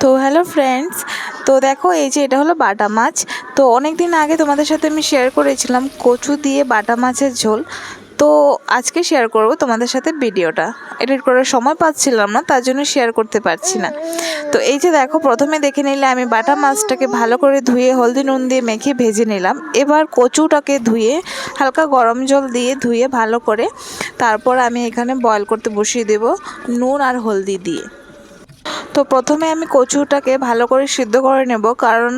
তো hello friends তো দেখো এই যে এটা হলো বাটা মাছ। তো অনেক দিন আগে তোমাদের সাথে আমি শেয়ার করেছিলাম কচু দিয়ে বাটা মাছের ঝোল। তো আজকে শেয়ার করব তোমাদের সাথে ভিডিওটা এডিট করার সময় পাচ্ছিলাম না, তার জন্য শেয়ার করতে পারছি না। তো এই যে দেখো, প্রথমে দেখে নিলে আমি বাটা মাছটাকে ভালো করে ধুয়ে হলদি নুন দিয়ে মেখে ভেজে নিলাম। এবার কচুটাকে ধুয়ে হালকা গরম জল দিয়ে ধুয়ে ভালো করে তারপর আমি এখানে বয়েল করতে বসিয়ে দেব নুন আর হলদি দিয়ে। তো প্রথমে আমি কচুটাকে ভালো করে সিদ্ধ করে নেব, কারণ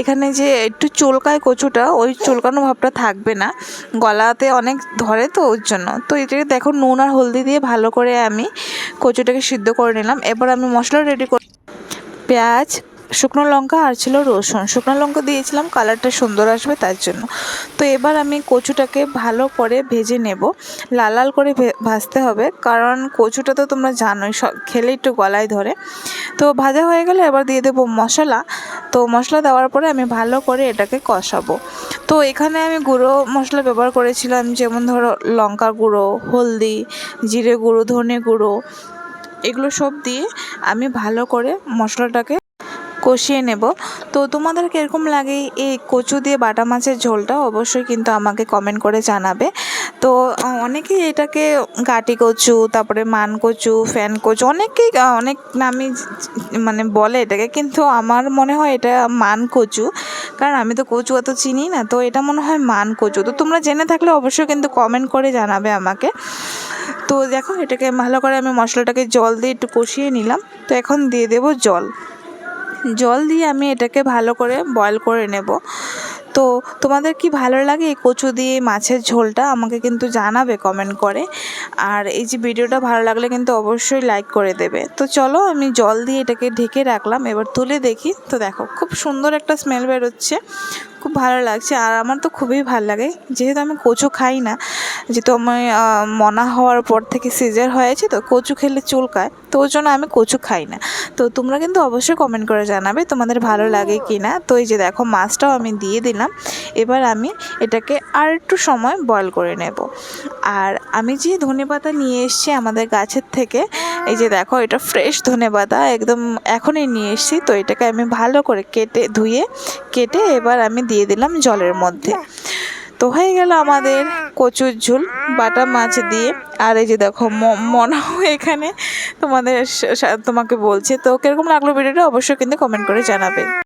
এখানে যে একটু চুলকায় কচুটা, ওই চুলকানো ভাবটা থাকবে না। গলাতে অনেক ধরে তো ওর জন্য। তো এটাকে দেখো, নুন আর হলদি দিয়ে ভালো করে আমি কচুটাকে সিদ্ধ করে নিলাম। এবার আমি মশলা রেডি করি পেঁয়াজ শুকনো লঙ্কা আর ছিল রসুন। শুকনো লঙ্কা দিয়েছিলাম, কালারটা সুন্দর আসবে তার জন্য। তো এবার আমি কচুটাকে ভালো করে ভেজে নেব। লাল লাল করে ভাজতে হবে, কারণ কচুটা তো তোমরা জানোই খেলে একটু গলায় ধরে। তো ভাজা হয়ে গেলে এবার দিয়ে দেবো মশলা। তো মশলা দেওয়ার পরে আমি ভালো করে এটাকে কষাবো। তো এখানে আমি গুঁড়ো মশলা ব্যবহার করেছিলাম, যেমন ধরো লঙ্কা গুঁড়ো, হলদি, জিরে গুঁড়ো, ধনে গুঁড়ো, এগুলো সব দিয়ে আমি ভালো করে মশলাটাকে কষিয়ে নেব। তো তোমাদের কীরকম লাগে এই কচু দিয়ে বাটা মাছের ঝোলটা অবশ্যই কিন্তু আমাকে কমেন্ট করে জানাবে। তো অনেকেই এটাকে গাটি কচু, তারপরে মান কচু, ফ্যান কচু, অনেকেই অনেক নামে মানে বলে এটাকে। কিন্তু আমার মনে হয় এটা মান কচু, কারণ আমি তো কচু অত চিনি না। তো এটা মনে হয় মান কচু। তো তোমরা জেনে থাকলে অবশ্যই কিন্তু কমেন্ট করে জানাবে আমাকে। তো দেখো, এটাকে ভালো করে আমি মশলাটাকে জল দিয়ে একটু কষিয়ে নিলাম। তো এখন দিয়ে দেবো জল। জল দিয়ে আমি এটাকে ভালো করে বয়ল করে নেব। তো তোমাদের কি ভালো লাগে এই কচু দিয়ে মাছের ঝোলটা? আমাকে কিন্তু জানাবে কমেন্ট করে। আর এই যে ভিডিওটা ভালো লাগলে কিন্তু অবশ্যই লাইক করে দেবে। তো চলো আমি জল দিয়ে এটাকে ঢেকে রাখলাম। এবার তুলে দেখি। তো দেখো, খুব সুন্দর একটা স্মেল বেরোচ্ছে। খুব ভালো লাগছে। আর আমার তো খুবই ভালো লাগে। যেহেতু আমি কচু খাই না, যেহেতু আমি মনা হওয়ার পর থেকে সিজার হয়েছে তো কচু খেলে চুলকায় তো ওই জন্য আমি কচু খাই না। তো তোমরা কিন্তু অবশ্যই কমেন্ট করে জানাবে তোমাদের ভালো লাগে কি না তো এই যে দেখো, মাছটাও আমি দিয়ে দিলাম। এবার আমি এটাকে আর একটু সময় বয়ল করে নেব। আর আমি যে ধনে পাতা নিয়ে এসছি আমাদের গাছের থেকে এই যে দেখো, এটা ফ্রেশ ধনে পাতা একদম এখনই নিয়ে এসছি। তো এটাকে আমি ভালো করে কেটে, ধুয়ে কেটে এবার আমি দিয়ে দিলাম জলের মধ্যে। তো হয়ে গেল আমাদের কচুর ঝোল, বাটা মাছ দিয়ে। আর এই যে দেখো মনাও এখানে তোমাদের তোমাকে বলছে। তো কীরকম লাগল ভিডিওটা অবশ্যই কিন্তু কমেন্ট করে জানাবে।